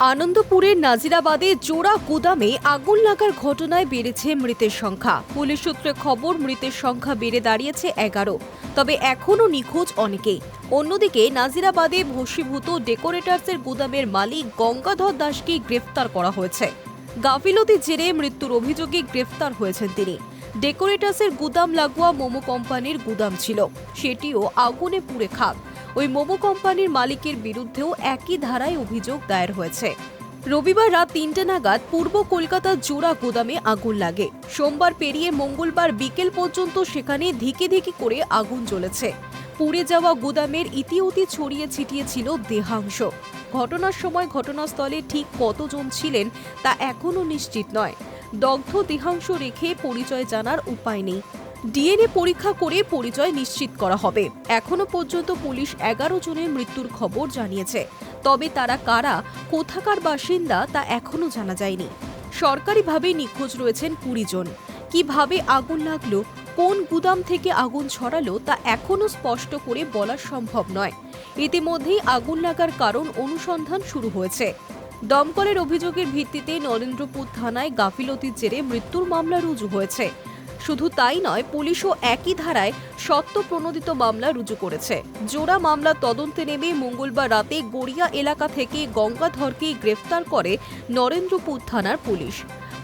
আনন্দপুরের নাজিরাবাদে জোড়া গুদামে আগুন লাগার ঘটনায় বেড়েছে মৃতের সংখ্যা। পুলিশ সূত্রে খবর, মৃতের সংখ্যা বেড়ে দাঁড়িয়েছে এগারো। তবে এখনও নিখোঁজ অনেকেই। অন্যদিকে নাজিরাবাদে ভস্মীভূত ডেকোরেটার্সের গুদামের মালিক গঙ্গাধর দাসকে গ্রেফতার করা হয়েছে। গাফিলতির জেরে মৃত্যুর অভিযোগে গ্রেফতার হয়েছেন তিনি। ডেকোরেটার্সের গুদাম লাগোয়া মোমো কোম্পানির গুদাম ছিল। সেটিও আগুনে পুড়ে খাক। ওই মোমো কোম্পানির মালিকের বিরুদ্ধেও একই ধারায় অভিযোগ দায়ের হয়েছে। রবিবার রাত তিনটে নাগাদ পূর্ব কলকাতার জোড়া গুদামে আগুন লাগে। সোমবার পেরিয়ে মঙ্গলবার বিকেল পর্যন্ত সেখানে ধিকে ধিকে করে আগুন জ্বলেছে। পুড়ে যাওয়া গুদামের ইতিউতি ছড়িয়ে ছিটিয়ে ছিল দেহাংশ। ঘটনার সময় ঘটনাস্থলে ঠিক কতজন ছিলেন তা এখনও নিশ্চিত নয়। দগ্ধ দেহাংশ রেখে পরিচয় জানার উপায় নেই। ডিএনএ পরীক্ষা করে পরিচয় নিশ্চিত করা হবে। এখনও পর্যন্ত পুলিশ এগারো জনের মৃত্যুর খবর জানিয়েছে। তবে তারা কারা, কোথাকার বাসিন্দা তা এখনও জানা যায়নি। সরকারিভাবে নিখোঁজ রয়েছেন কুড়ি জন। কীভাবে আগুন লাগল, কোন গুদাম থেকে আগুন ছড়ালো তা এখনও স্পষ্ট করে বলা সম্ভব নয়। ইতিমধ্যেই আগুন লাগার কারণ অনুসন্ধান শুরু হয়েছে। দমকলের অভিযোগের ভিত্তিতে নরেন্দ্রপুর থানায় গাফিলতির জেরে মৃত্যুর মামলা রুজু হয়েছে। শুধু তাই নয়, পুলিশও একই ধারায় সত্য প্রণোদিত মামলা রুজু করেছে। জোড়া মামলা তদন্তে নেমে মঙ্গলবার রাতে গড়িয়া এলাকা থেকে গঙ্গাধরকে গ্রেফতার করে নরেন্দ্রপুর থানার পুলিশ।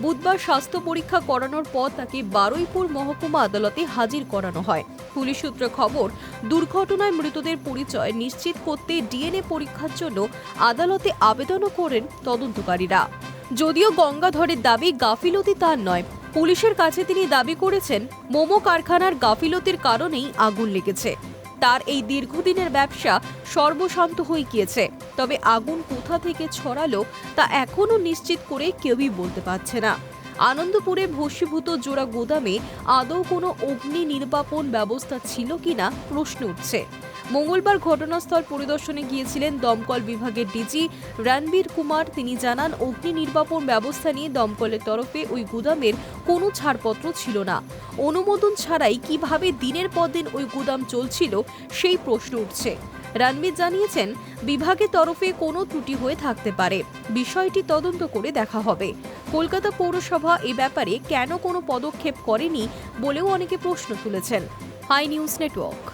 বুধবার স্বাস্থ্য পরীক্ষা করানোর পর তাকে বারুইপুর মহকুমা আদালতে হাজির করানো হয়। পুলিশ সূত্রে খবর, দুর্ঘটনায় মৃতদের পরিচয় নিশ্চিত করতে ডিএনএ পরীক্ষার জন্য আদালতে আবেদনও করেন তদন্তকারীরা। যদিও গঙ্গাধরের দাবি গাফিলতি তার নয়। পুলিশের কাছে তিনি দাবি করেছেন, মোমো কারখানার গাফিলতির কারণেই আগুন লেগেছে। তার এই দীর্ঘদিনের ব্যবসা সর্বশান্ত হয়ে গিয়েছে। তবে আগুন কোথা থেকে ছড়ালো তা এখনও নিশ্চিত করে কেউই বলতে পারছে না। আনন্দপুরে ভস্মীভূত জোড়া গোদামে আদৌ কোনো অগ্নি নির্বাপন ব্যবস্থা ছিল কিনা প্রশ্ন উঠছে। মঙ্গলবার ঘটনাস্থল পরিদর্শনে গিয়েছিলেন দমকল বিভাগের ডিজি রণবীর কুমার। তিনি জানান, অগ্নি নির্বাপন ব্যবস্থা নিয়ে দমকলের তরফে ওই গুদামের কোনো ছাড়পত্র ছিল না। অনুমোদন ছাড়াই কীভাবে দিনের পর দিন ওই গুদাম চলছিল সেই প্রশ্ন উঠছে। রণবীর জানিয়েছেন, বিভাগের তরফে কোনো ত্রুটি হয়ে থাকতে পারে। বিষয়টি তদন্ত করে দেখা হবে। কলকাতা পৌরসভা এ ব্যাপারে কেন কোনো পদক্ষেপ করেনি বলেও অনেকে প্রশ্ন তুলেছেন। High News Network.